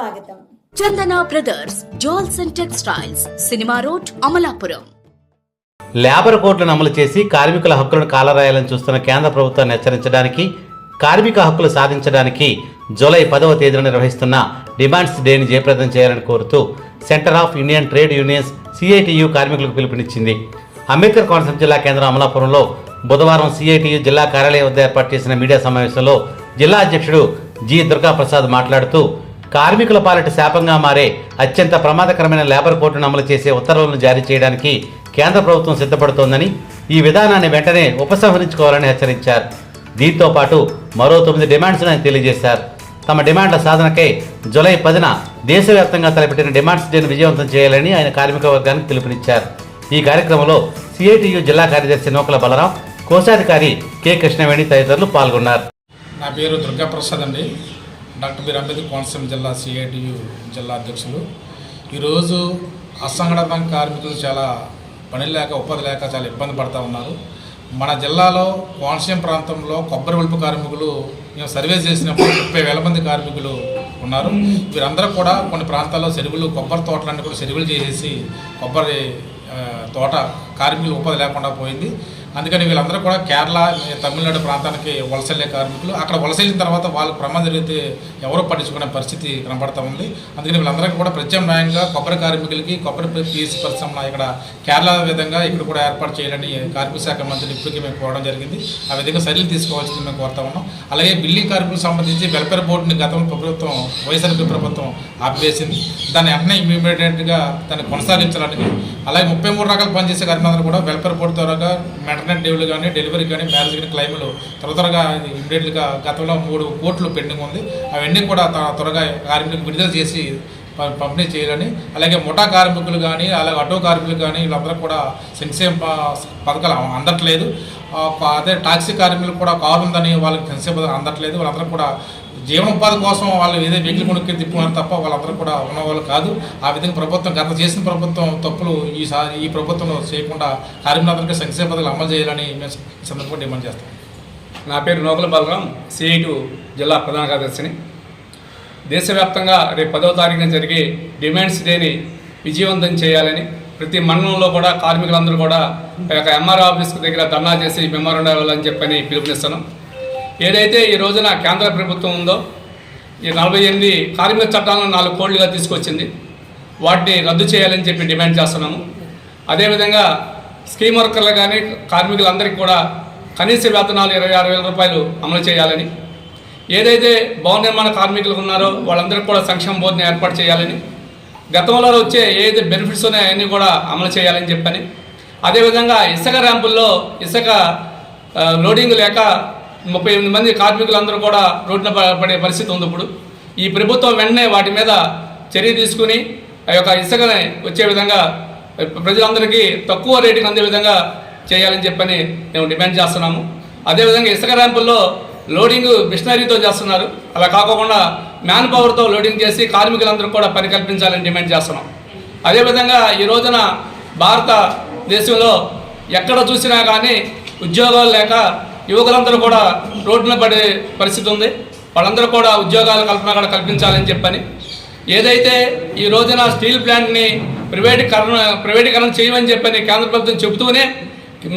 స్వాగతం. Chandana brothers jewels and textiles cinema road Amalapuram. Labour కోడ్లను అమలు చేసి కార్మికుల హక్కులను కాలరాయాలని చూస్తున్న కేంద్ర ప్రభుత్వాన్ని హెచ్చరించడానికి కార్మిక హక్కులు సాధించడానికి జూలై పదవ తేదీన నిర్వహిస్తున్న డిమాండ్స్ డేని జయప్రదం చేయాలని కోరుతూ centre of Indian trade unions CITU కార్మికులకు పిలుపునిచ్చింది. అంబేద్కర్ కోనసీమ జిల్లా కేంద్రం అమలాపురంలో బుధవారం సిఐటియు జిల్లా కార్యాలయం వద్ద ఏర్పాటు చేసిన మీడియా సమావేశంలో జిల్లా అధ్యక్షుడు జి దుర్గాప్రసాద్ మాట్లాడుతూ కార్మికుల పాలిట శాపంగా మారే అత్యంత ప్రమాదకరమైన లేబర్ కోడ్ను అమలు చేసే ఉత్తర్వులను జారీ చేయడానికి కేంద్ర ప్రభుత్వం సిద్ధపడుతోందని ఈ విధానాన్ని వెంటనే ఉపసంహరించుకోవాలని హెచ్చరించారు. దీంతో పాటు మరో తొమ్మిది డిమాండ్స్ను ఆయన తెలియజేశారు. తమ డిమాండ్ల సాధనకై జూలై పదిన దేశవ్యాప్తంగా తలపెట్టిన డిమాండ్స్ డేను విజయవంతం చేయాలని ఆయన కార్మిక వర్గానికి పిలుపునిచ్చారు. ఈ కార్యక్రమంలో సిఐటియు జిల్లా కార్యదర్శి నూకల బలరాం కోశాధికారి కె కృష్ణవేణి తదితరులు పాల్గొన్నారు. నా పేరు దుర్గాప్రసాద్ అండి. డాక్టర్ బీర్ అంబేద్కర్ కోనసీమ జిల్లా సిఐటియు జిల్లా అధ్యక్షులు. ఈరోజు అసంఘటిత కార్మికులు చాలా పని లేక ఉపాధి లేక చాలా ఇబ్బంది పడుతూ ఉన్నారు. మన జిల్లాలో కోనసీమ ప్రాంతంలో కొబ్బరి ఒలుపు కార్మికులు మేము సర్వే చేసినప్పుడు ముప్పై వేల మంది కార్మికులు ఉన్నారు. వీరందరూ కూడా కొన్ని ప్రాంతాల్లో చెరువులు కొబ్బరి తోటలన్నీ కూడా చెరువులు చేసేసి కొబ్బరి తోట కార్మికులు ఉపాధి లేకుండా పోయింది. అందుకని వీళ్ళందరూ కూడా కేరళ తమిళనాడు ప్రాంతానికి వలస కార్మికులు. అక్కడ వలస వెళ్ళిన తర్వాత వాళ్ళకి ప్రమాదం జరిగితే ఎవరో పట్టించుకునే పరిస్థితి కనబడతా ఉంది. అందుకని వీళ్ళందరికీ కూడా ప్రత్యామ్నాయంగా కొబ్బరి కార్మికులకి కొబ్బరి పీస్ పరిశ్రమ ఇక్కడ కేరళ విధంగా ఇక్కడ కూడా ఏర్పాటు చేయాలని కార్మిక శాఖ మంత్రిని ఇప్పటికీ మేము కోరడం జరిగింది. ఆ విధంగా చర్యలు తీసుకోవాల్సింది మేము కోరుతా ఉన్నాం. అలాగే బిల్డింగ్ కార్మికులకు సంబంధించి వెల్ఫేర్ బోర్డుని గతంలో ప్రభుత్వం వైఎస్ఆర్పీ ప్రభుత్వం ఆపివేసింది. దాన్ని వెంటనే ఇమ్మీడియట్గా దాన్ని కొనసాగించాలని అలాగే ముప్పై మూడు రకాల పనిచేసే కార్మికులందరూ కూడా వెల్ఫేర్ బోర్డు ద్వారా మెటర్నెట్ డ్యూలు కానీ డెలివరీ కానీ మ్యారేజ్ కానీ క్లైమ్లు త్వర త్వరగా ఇమీడియట్గా గతంలో మూడు కోట్లు పెండింగ్ ఉంది. అవన్నీ కూడా త్వరగా కార్మికులకు విడుదల చేసి పంపిణీ చేయాలని అలాగే ముఠా కార్మికులు కానీ అలాగే ఆటో కార్మికులు కానీ వీళ్ళందరూ కూడా సంక్షేమ పథకాలు అందట్లేదు. అదే టాక్సీ కార్మికులు కూడా కారు ఉందని వాళ్ళకి సంక్షేమ పథకాలు అందట్లేదు. వాళ్ళందరూ కూడా జీవనోపాధి కోసం వాళ్ళు ఏదో వెహికల్ కొనుక్కి తిప్పుకున్నారు తప్ప వాళ్ళందరూ కూడా ఉన్నవాళ్ళు కాదు. ఆ విధంగా ప్రభుత్వం గత చేసిన ప్రభుత్వం తప్పులు ఈసారి ఈ ప్రభుత్వంలో చేయకుండా కార్మికులందరికీ సంక్షేమ పథకాలు అమలు చేయాలని మేము ఈ సందర్భంగా డిమాండ్ చేస్తాం. నా పేరు నోకల బలరాం సిఐటు జిల్లా ప్రధాన కార్యదర్శిని. దేశవ్యాప్తంగా రేపు పదవ తారీఖున జరిగే డిమాండ్స్ డేని విజయవంతం చేయాలని ప్రతి మండలంలో కూడా కార్మికులందరూ కూడా ఆ ఆఫీస్ దగ్గర ధర్నా చేసి మెమోరండా వెళ్ళాలని చెప్పని పిలుపునిస్తాను ఏదైతే ఈ రోజున కేంద్ర ప్రభుత్వం ఉందో ఈ నలభై ఎనిమిది కార్మిక చట్టాలను నాలుగు కోళ్ళుగా తీసుకొచ్చింది. వాటిని రద్దు చేయాలని చెప్పి డిమాండ్ చేస్తున్నాము. అదేవిధంగా స్కీమ్ వర్కర్లు కానీ కార్మికులందరికీ కూడా కనీస వేతనాలు ఇరవై ఆరు వేల రూపాయలు అమలు చేయాలని ఏదైతే భవన నిర్మాణ కార్మికులు ఉన్నారో వాళ్ళందరికీ కూడా సంక్షేమ బోర్డుని ఏర్పాటు చేయాలని గతంలో వచ్చే ఏదైతే బెనిఫిట్స్ ఉన్నాయో అవన్నీ కూడా అమలు చేయాలని చెప్పని అదేవిధంగా ఇసుక ర్యాంపుల్లో ఇసుక లోడింగ్ లేక ముప్పై ఎనిమిది మంది కార్మికులందరూ కూడా రోడ్డున ప- పడే పరిస్థితి ఉంది ఇప్పుడు. ఈ ప్రభుత్వం వెంటనే వాటి మీద చర్య తీసుకుని ఆ యొక్క ఇసుకని వచ్చే విధంగా ప్రజలందరికీ తక్కువ రేటుకి అందే విధంగా చేయాలని చెప్పని మేము డిమాండ్ చేస్తున్నాము. అదేవిధంగా ఇసుక ర్యాంపుల్లో లోడింగ్ మిషనరీతో చేస్తున్నారు. అలా కాకుండా మ్యాన్ పవర్తో లోడింగ్ చేసి కార్మికులందరూ కూడా పని కల్పించాలని డిమాండ్ చేస్తున్నాం. అదేవిధంగా ఈ రోజున భారతదేశంలో ఎక్కడ చూసినా కానీ ఉద్యోగాలు లేక యువకులందరూ కూడా రోడ్డున పడే పరిస్థితి ఉంది. వాళ్ళందరూ కూడా ఉద్యోగాల కల్పన కూడా కల్పించాలని చెప్పని. ఏదైతే ఈ రోజున స్టీల్ ప్లాంట్ని ప్రైవేటీకరణ ప్రైవేటీకరణ చేయమని చెప్పని కేంద్ర ప్రభుత్వం చెబుతూనే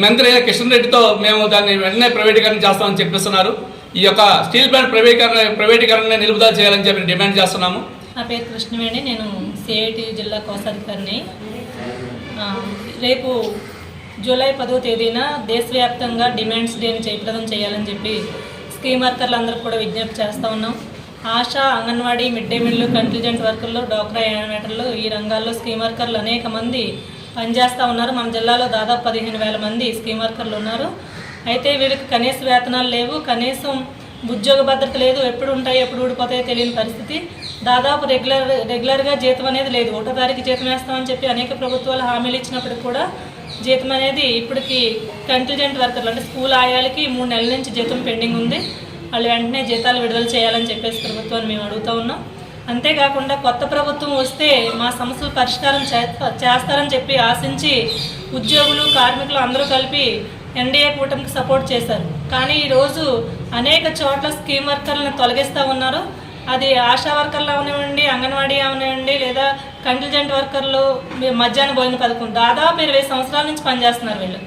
మంత్రి కిషన్ రెడ్డితో మేము దాన్ని వెంటనే ప్రైవేటీకరణ చేస్తామని చెప్పిస్తున్నారు. ఈ యొక్క స్టీల్ ప్లాంట్ ప్రైవేటీకరణ ప్రైవేటీకరణ నిలుపుదల చేయాలని చెప్పి డిమాండ్ చేస్తున్నాము. నా పేరు కృష్ణవేణి నేను సిఐటి జిల్లా కోశాధికారిని. రేపు జూలై పదో తేదీన దేశవ్యాప్తంగా డిమాండ్స్ డేని జయప్రదం చేయాలని చెప్పి స్కీమ్ వర్కర్లందరూ కూడా విజ్ఞప్తి చేస్తూ ఉన్నాం. Asha anganwadi mid day meal contingent వర్కర్లు డోక్రా యానిమేటర్లు ఈ రంగాల్లో స్కీమ్ వర్కర్లు అనేక మంది పనిచేస్తూ ఉన్నారు. మన జిల్లాలో దాదాపు పదిహేను వేల మంది స్కీమ్ వర్కర్లు ఉన్నారు. అయితే వీళ్ళకి కనీస వేతనాలు లేవు. కనీసం ఉద్యోగ భద్రత లేదు. ఎప్పుడు ఉంటాయి ఎప్పుడు ఊడిపోతాయో తెలియని పరిస్థితి. దాదాపు రెగ్యులర్ రెగ్యులర్గా జీతం అనేది లేదు. ఒకటో తారీఖు జీతం వేస్తామని చెప్పి అనేక ప్రభుత్వాలు హామీలు ఇచ్చినప్పటికి కూడా జీతం అనేది ఇప్పటికి కంటిజెంట్ వర్కర్లు అంటే స్కూల్ ఆయాలకి మూడు నెలల నుంచి జీతం పెండింగ్ ఉంది. వాళ్ళు వెంటనే జీతాలు విడుదల చేయాలని చెప్పేసి ప్రభుత్వాన్ని మేము అడుగుతా ఉన్నాం. అంతేకాకుండా కొత్త ప్రభుత్వం వస్తే మా సమస్యలు పరిష్కారం చేస్తారని చెప్పి ఆశించి ఉద్యోగులు కార్మికులు అందరూ కలిపి ఎన్డీఏ కూటమికి సపోర్ట్ చేశారు. కానీ ఈరోజు అనేక చోట్ల స్కీమ్ వర్కర్లను తొలగిస్తూ ఉన్నారు. అది ఆశా వర్కర్లు అవనివ్వండి అంగన్వాడీ అవనివ్వండి లేదా కంటిజెంట్ వర్కర్లు మీ- మధ్యాహ్న భోజన పథకం దాదాపు ఇరవై సంవత్సరాల నుంచి పనిచేస్తున్నారు వీళ్ళు.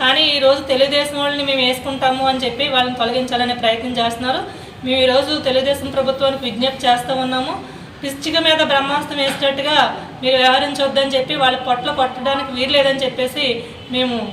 కానీ ఈరోజు తెలుగుదేశం వాళ్ళని మేము వేసుకుంటాము అని చెప్పి వాళ్ళని తొలగించాలనే ప్రయత్నం చేస్తున్నారు. మేము ఈరోజు తెలుగుదేశం ప్రభుత్వానికి విజ్ఞప్తి చేస్తూ ఉన్నాము. పిచ్చిక మీద బ్రహ్మాస్త్రం వేసేటట్టుగా మీరు వ్యవహరించొద్దని చెప్పి వాళ్ళ పొట్ల కొట్టడానికి వీరలేదని చెప్పేసి మేము